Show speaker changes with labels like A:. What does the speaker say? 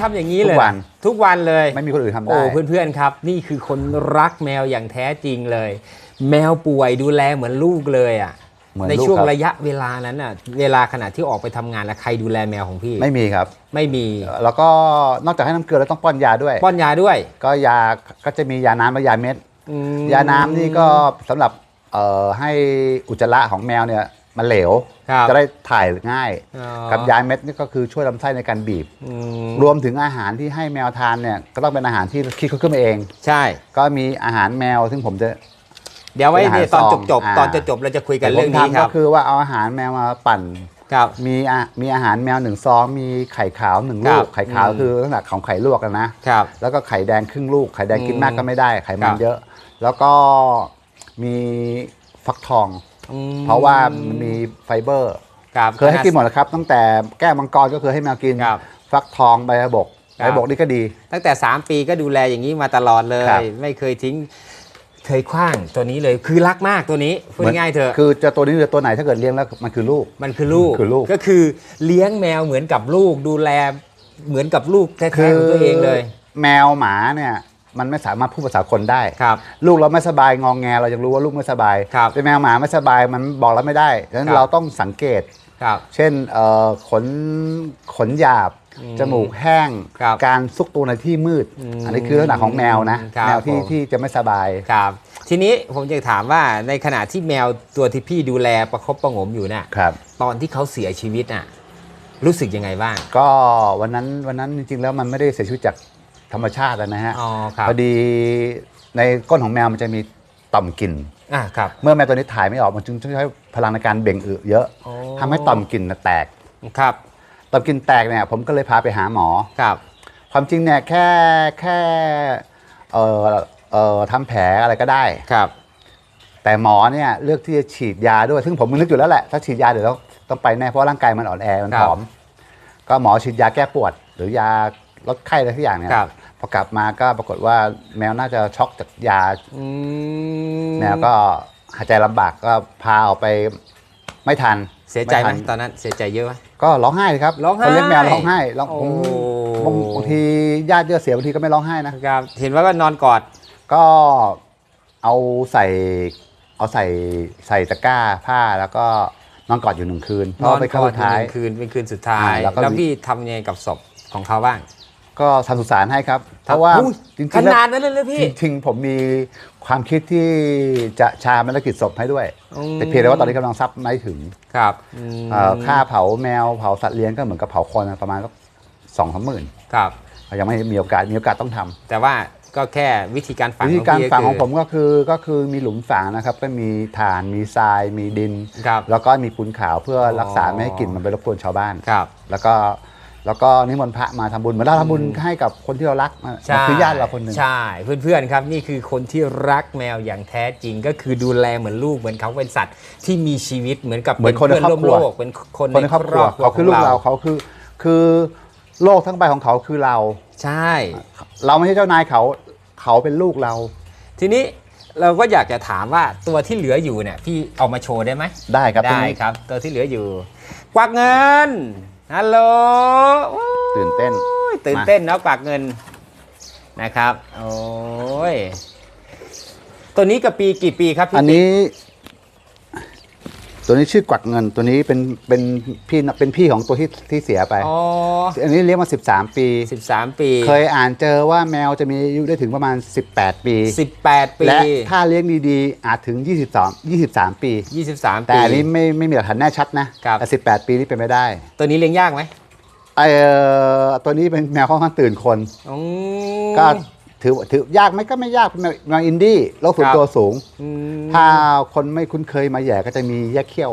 A: ทำอย่างนี้เลย
B: ทุกวัน
A: ทุกวันเลย
B: ไม่มีคนอื่นทำได้
A: โอ้เพื่อนๆครับ นี่คือคนรักแมวอย่างแท้จริงเลย แมวป่วยดูแลเหมือนลูกเลยอะ
B: เหมือน
A: ใน
B: ลูก
A: ช่วง
B: ครับ
A: ระยะเวลานั้นอะเวลาขณะที่ออกไปทำงานแล้วใครดูแลแมวของพี่
B: ไม่มีครับ
A: ไม่มี
B: แล้วก็นอกจากให้น้ำเกลือแล้วต้องป้อนยาด้วย
A: ป้อนยาด้วย
B: ก็ยาก็จะมียาน้ำและยาเม็ด
A: อืม
B: ยาน้ำนี่ก็สำหรับเอ่อให้อุจจาระของแมวเนี่ย มันเหลว
A: ครับ
B: จะได้ถ่ายง่าย
A: อ๋อ
B: กับยาเม็ดนี่ก็คือช่วยลำไส้ในการบีบ
A: อืม
B: รวมถึงอาหารที่ให้แมวทานเนี่ยก็ต้องเป็นอาหารที่คิดเขาขึ้นมาเอง
A: ใช่
B: ก็มีอาหารแมวซึ่งผมจะ
A: เดี๋ยวไว้
B: เป็นอาหาร
A: เนี่ยตอน
B: ซ
A: จ
B: อบง
A: จบ
B: อ่า
A: ตอนจะจบเราจะคุยกัน
B: แต่ผ
A: เรื่อ
B: ม
A: งนี้
B: ทำ
A: ครั
B: ก็
A: บ
B: คือว่าเอาอาหารแมวมาปั่น
A: ครับ
B: มีอะมีอาหารแมวหนึ่งซอง มีไข่ขาวหนึ่ง
A: ครั
B: ลู
A: บ
B: กไข่ขาว
A: อืม
B: คือลักษณะของไข่ลวกกันนะ
A: ครับ
B: แล้วก็ไข่แดงครึ่งลูก ไข่แดงกิน
A: อืม
B: มากก็ไม่ได้ ไข
A: ค
B: มั
A: รั
B: น
A: บ
B: เยอะ แล้วก็มีฟักทอง
A: อืม
B: เพราะว่ามันมีไฟเบอร์
A: ครับ
B: เคยให้กินหมดแล้วครับ ตั้งแต่แก้วมังกรก็เคยให้แมวกิน
A: ครับ
B: ฟักทองใบกระบก
A: ค
B: ใบ
A: รับ
B: กระบกนี่ก็ดี
A: ตั้งแต่ 3 ปีก็ดูแลอย่างนี้มาตลอดเล
B: ครั
A: ย
B: บ
A: ไม่เคยทิ้ง เคยคว้างตัวนี้เลยคือรักมากตัวนี้พูดง่ายๆเถอะ
B: คือจะตัวนี้หรือตัวไหนถ้าเกิดเลี้ยงแล้วมันคือลูก
A: มันคือลูก
B: คือลูก
A: ก็คือเลี้ยงแมวเหมือนกับลูกดูแลเหมือนกับลูกแท้ๆของตัวเองเลย
B: แมวหมาเนี่ย มันไม่สามารถพูดภาษาคนได้
A: ครับ
B: ลูกเราไม่สบายงองแงเรายังรู้ว่าลูกไม่สบาย
A: ครับ
B: แต่แมวหมาไม่สบายมันบอกเราไม่ได้ดังนั้
A: ครั
B: น
A: บ
B: เราต้องสังเกต
A: ครับ
B: เช่นเอ่อขนขนหยาบ
A: อืม
B: จมูกแห้ง
A: ครับ
B: การซุกตัวในที่มืด
A: อืม
B: อันนี้คือลักษณะของแมวนะ
A: ครับ
B: แมวที่
A: ผม
B: ที่จะไม่สบาย
A: ครับ ทีนี้ผมจะถามว่าในขณะที่แมวตัวที่พี่ดูแลประคบประหงมอยู่น่ะ
B: ครับ
A: ตอนที่เขาเสียชีวิตน่ะ รู้สึกยังไงบ้าง
B: ก็วันนั้นวันนั้นจริงๆแล้วมันไม่ได้เสียชีวิตจาก ธรรมชาติอะนะฮะ
A: อ๋อครับ
B: พอดีในก้นของแมวมันจะมีต่อมกลิ่น
A: อะครับ
B: เมื่อแมวตัวนี้ถ่ายไม่ออกมันจึงใช้พลังในการเบ่งอึเยอะ
A: โอ้
B: ทำให้ต่อมกลิ่นน่ะแตก
A: ครับ
B: ต่อมกลิ่นแตกเนี่ยผมก็เลยพาไปหาหมอ
A: ครับ
B: ความจริงเนี่ยแค่แค่เอ่อเอ่อทำแผลอะไรก็ได้
A: ครับ
B: แต่หมอเนี่ยเลือกที่จะฉีดยาด้วย ซึ่งผมนึกอยู่แล้วแหละ ถ้าฉีดยาเดี๋ยวต้องต้องไปแน่เพราะร่างกายมันอ่อนแอมัน
A: ครับ
B: ผอม ก็หมอฉีดยาแก้ปวด หรือยาลดไข้อะไรทุกอย่างเนี่ย
A: ครับ
B: พอกลับมาก็ปรากฏว่าแมวน่าจะช็อกจากยา
A: อืม
B: แมวก็หายใจลำบากก็พาออกไปไม่ทัน
A: เสียใจไหม
B: ทัน
A: ตอนนั้นเสียใจเยอะไหม
B: ก็ร้องไห้เลยครับ
A: ร้องไห้
B: คนเลี้ยงแมวร้องไห้ร้องผม
A: โอ้
B: บางบางทีญาติเยอะเสียบางทีก็ไม่ร้องไห้นะ
A: ครับเห็นว่าก็นอนกอด
B: ก็เอาใส่เอาใส่ใส่ตะกร้าผ้าแล้วก็นอนกอดอยู่หนึ่งคืนเพ
A: นอ
B: ราะ
A: น
B: เป็น
A: ก
B: ครั้
A: องด
B: สุดท้าย
A: เป็นคืนเป็นคืนสุดท้าย
B: อ่าแล้วก็
A: แล้ว
B: มี
A: พี่ทำยังไงกับศพของเขาบ้าง
B: ก็ทำสุสานให้ครับ เพราะว่า
A: อุ้ย
B: จริง
A: ข
B: ๆแล้ว
A: นาดนั้นเลยเหรอพี่
B: จริงๆผมมีความคิดที่จะชาปนกิจศพให้ด้วย
A: อืม
B: แต่เพียงแต่ว่าตอนนี้กำลังซับไม่ถึง
A: ครับอืม
B: เอ่อค่าเผาแมวเผาสัตว์เลี้ยงก็เหมือนกับเผาคนประมาณสองสามหมื่น
A: ครับ
B: ยังไม่มีโอกาสมีโอกาสต้องทำ
A: แต่ว่าก็แค่วิธีการฝัง
B: วิธีการ
A: พี่
B: ฝังของ
A: คื
B: ผมก็คือก็คือมีหลุมฝังนะครับ ก็มีถ่านมีทรายมีดิน
A: ครับ
B: แล้วก็มีปูนขาวเพื่ออ
A: อ
B: รักษาไม่ให้กลิ่นมันไปรบกวนชาวบ้าน
A: ครับ
B: แล้วก็ แล้วก็นิมนต์พระมาทำบุญเหมือนเราทำบุญให้กับคนที่เรารักมัน
A: ใช่
B: คือญาติเราคนหนึ่ง
A: ใช่เพื่อนๆครับนี่คือคนที่รักแมวอย่างแท้จริง ก็คือดูแลเหมือนลูกเหมือนเขาเป็นสัตว์ที่มีชีวิตเหมือนกับ
B: เหมือนคนใน
A: เพื่อน
B: คร
A: ร่
B: อ
A: ว
B: บ
A: ม
B: ครัว
A: โลกเป็นคน
B: คนในครอบครัวเขาคือลูกเราเขาคือคือโลกทั้งใบของเขาคือเรา
A: ใช่
B: เราไม่ใช่เจ้านายเขาเขาเป็นลูกเรา
A: ทีนี้เราก็อยากจะถามว่าตัวที่เหลืออยู่เนี่ยพี่เอามาโชว์ได้ไหม
B: ได้ครับตรง
A: ได้
B: นี้
A: ครับ ตัวที่เหลืออยู่ กวักเงิน ฮัลโหลโอ้ย
B: ตื่นเต้น
A: ตื่นเต้นเนาะกวักเงินนะครับ โอ้ยตัวนี้กับปีกี่ปีครับพี่
B: อันนี้ ตัวนี้ชื่อกวักเงินตัวนี้เป็นเป็นพี่เป็นพี่ของตัวที่ที่เสียไป
A: อ๋อ
B: อันนี้เลี้ยงมา 13 ปี
A: สิบสามปี
B: เคยอ่านเจอว่าแมวจะมีอายุได้ถึงประมาณ 18 ปี
A: สิบแปดปี
B: และถ้าเลี้ยงดีๆ อาจถึง 22 23 ปี
A: ยี่สิบสามปี
B: แต่อันนี้ไม่ไม่มีหลักฐานแน่ชัดนะครับ แต่18 ปีนี่เป็นไม่ได้
A: ตัวนี้เลี้ยงยากไหม
B: ไอ้เอ่อตัวนี้เป็นแมวค่อนข้างตื่นคน
A: อืม
B: ก็ ถือถือยากไหมก็ไม่ยากเป็นแมวแมวอินดี้โลกส่วน
A: ครับ
B: ตัวสูง
A: อืม
B: ถ้าคนไม่คุ้นเคยมาแหย่ก็จะมีแยกเขี้ยว